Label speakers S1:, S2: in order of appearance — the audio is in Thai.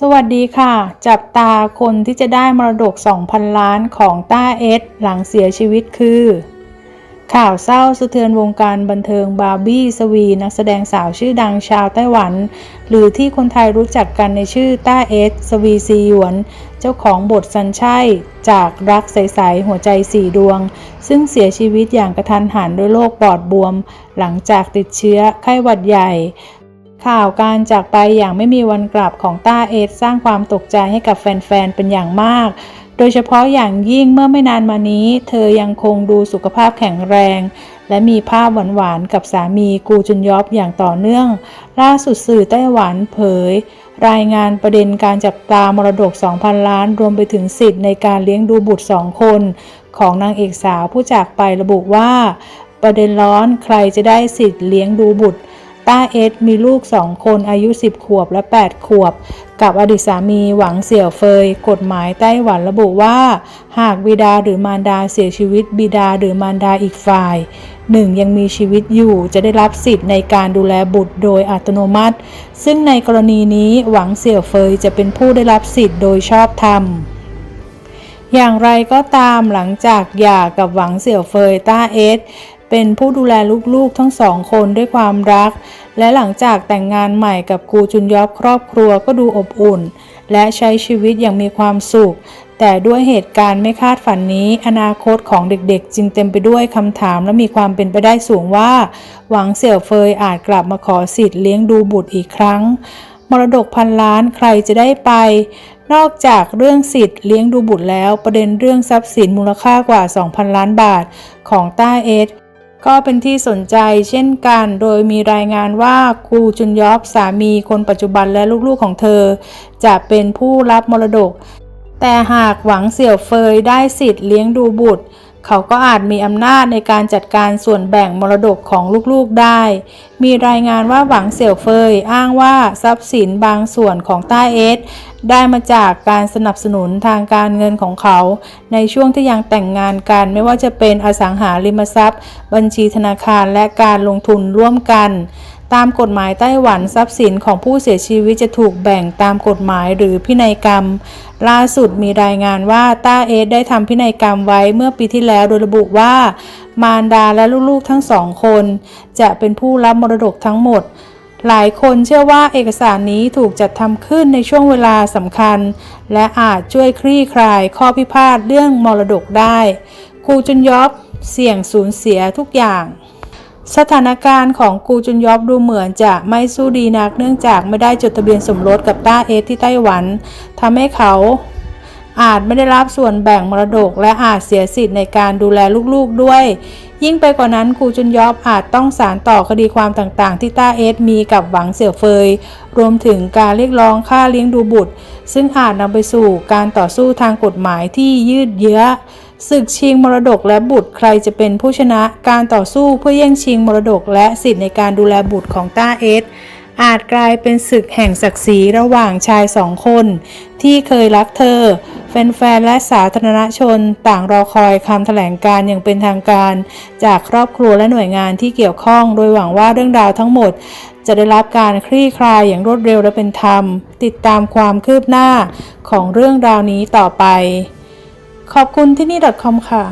S1: สวัสดีค่ะ จับตาคนที่จะได้มรดก 2,000 ล้านของต้าเอสหลังเสียชีวิตคือ ข่าวเศร้าสะเทือนวงการบันเทิงบาร์บี้สวี นักแสดงสาวชื่อดังชาวไต้หวัน หรือที่คนไทยรู้จักกันในชื่อต้าเอสสวีซีหยวน เจ้าของบทซันชัยจากรักใสๆหัวใจสี่ดวง ซึ่งเสียชีวิตอย่างกระทันหันด้วยโรคปอดบวม หลังจากติดเชื้อไข้หวัดใหญ่ ข่าวการจากไปอย่างไม่มีวันกลับของต้าเอสสร้างความตกใจให้กับแฟนๆ เป็นอย่างมาก โดยเฉพาะอย่างยิ่งเมื่อไม่นานมานี้ เธอยังคงดูสุขภาพแข็งแรง และมีภาพหวานๆ กับสามีกูจุนยอบอย่างต่อเนื่อง ล่าสุดสื่อไต้หวันเผย รายงานประเด็นการจับตามรดก 2,000 ล้าน รวมไปถึงสิทธิ์ในการเลี้ยงดูบุตรสองคน ของนางเอกสาวผู้จากไประบุว่า ประเด็นร้อนใครจะได้สิทธิ์เลี้ยงดูบุตร ต้าเอสมีลูกสองคนอายุ 10 ขวบและ 8 ขวบ กับอดีตสามีหวังเสี่ยวเฟย กฎหมายไต้หวันระบุว่า หากบิดาหรือมารดาเสียชีวิต บิดาหรือมารดาอีกฝ่ายหนึ่งยังมีชีวิตอยู่จะได้รับสิทธิ์ในการดูแลบุตรโดยอัตโนมัติ ซึ่งในกรณีนี้หวังเสี่ยวเฟยจะเป็นผู้ได้รับสิทธิ์โดยชอบธรรมอย่างไรก็ตามหลังจากหย่ากับหวังเสี่ยวเฟยต้าเอส เป็นผู้ดูแลลูกๆทั้งสองคนด้วยความรัก และหลังจากแต่งงานใหม่กับกูจุนยอบครอบครัวก็ดูอบอุ่น และใช้ชีวิตอย่างมีความสุข แต่ด้วยเหตุการณ์ไม่คาดฝันนี้ อนาคตของเด็กๆ จึงเต็มไปด้วยคำถามและมีความเป็นไปได้สูงว่า หวังเสี่ยวเฟยอาจกลับมาขอสิทธิ์เลี้ยงดูบุตรอีกครั้ง มรดกพันล้านใครจะได้ไปนอกจากเรื่องสิทธิ์เลี้ยงดูบุตรแล้ว ประเด็นเรื่องทรัพย์สินมูลค่ากว่า 2,000 ล้านบาทของต้าเอส ก็เป็นที่สนใจเช่นกัน โดยมีรายงานว่าครูจุนยอบสามีคนปัจจุบันและลูกๆของเธอ จะเป็นผู้รับมรดก แต่หากหวังเสี่ยวเฟยได้สิทธิ์เลี้ยงดูบุตร เขาก็อาจมีอำนาจในการจัดการส่วนแบ่งมรดกของลูกๆได้ มีรายงานว่าหวังเสี่ยวเฟยอ้างว่าทรัพย์สินบางส่วนของต้าเอส ได้มาจากการสนับสนุนทางการเงินของเขา ในช่วงที่ยังแต่งงานกันไม่ว่าจะเป็นอสังหาริมทรัพย์ บัญชีธนาคารและการลงทุนร่วมกัน ตามกฎหมายไต้หวันทรัพย์สินของผู้เสียชีวิตจะถูกแบ่งตามกฎหมายหรือพินัยกรรม ล่าสุดมีรายงานว่าต้าเอสได้ทำพินัยกรรมไว้เมื่อปีที่แล้วโดยระบุว่า มารดาและลูกๆทั้งสองคน จะเป็นผู้รับมรดกทั้งหมด หลายคนเชื่อว่าเอกสารนี้ถูกจัดทำขึ้นในช่วงเวลาสำคัญ และอาจช่วยคลี่คลายข้อพิพาทเรื่องมรดกได้กูจุนยอบเสี่ยงสูญเสียทุกอย่างสถานการณ์ของกูจุนยอบดูเหมือนจะไม่สู้ดีนักเนื่องจากไม่ได้จดทะเบียนสมรสกับต้าเอสที่ไต้หวันทำให้เขาอาจไม่ได้รับส่วนแบ่งมรดก และอาจเสียสิทธิ์ในการดูแลลูกๆด้วย ยิ่งไปกว่านั้นกูจุนยอบอาจต้องสารต่อคดีความต่างๆ ที่ต้าเอสมีกับหวังเสี่ยวเฟย รวมถึงการเรียกร้องค่าเลี้ยงดูบุตร ซึ่งอาจนำไปสู่การต่อสู้ทางกฎหมายที่ยืดเยื้อศึกชิงมรดกและบุตรใครจะเป็นผู้ชนะการต่อสู้เพื่อแย่งชิงมรดกและสิทธิในการดูแลบุตรของต้าเอสอาจกลายเป็นศึกแห่งศักดิ์ศรีระหว่างชายสองคน ที่เคยรักเธอ แฟนๆและสาธารณชนต่างรอคอยคำแถลงการอย่างเป็นทางการ จากครอบครัวและหน่วยงานที่เกี่ยวข้อง โดยหวังว่าเรื่องราวทั้งหมด จะได้รับการคลี่คลายอย่างรวดเร็วและเป็นธรรม ติดตามความคืบหน้าของเรื่องราวนี้ต่อไป ขอบคุณที่นี่ .com ค่ะ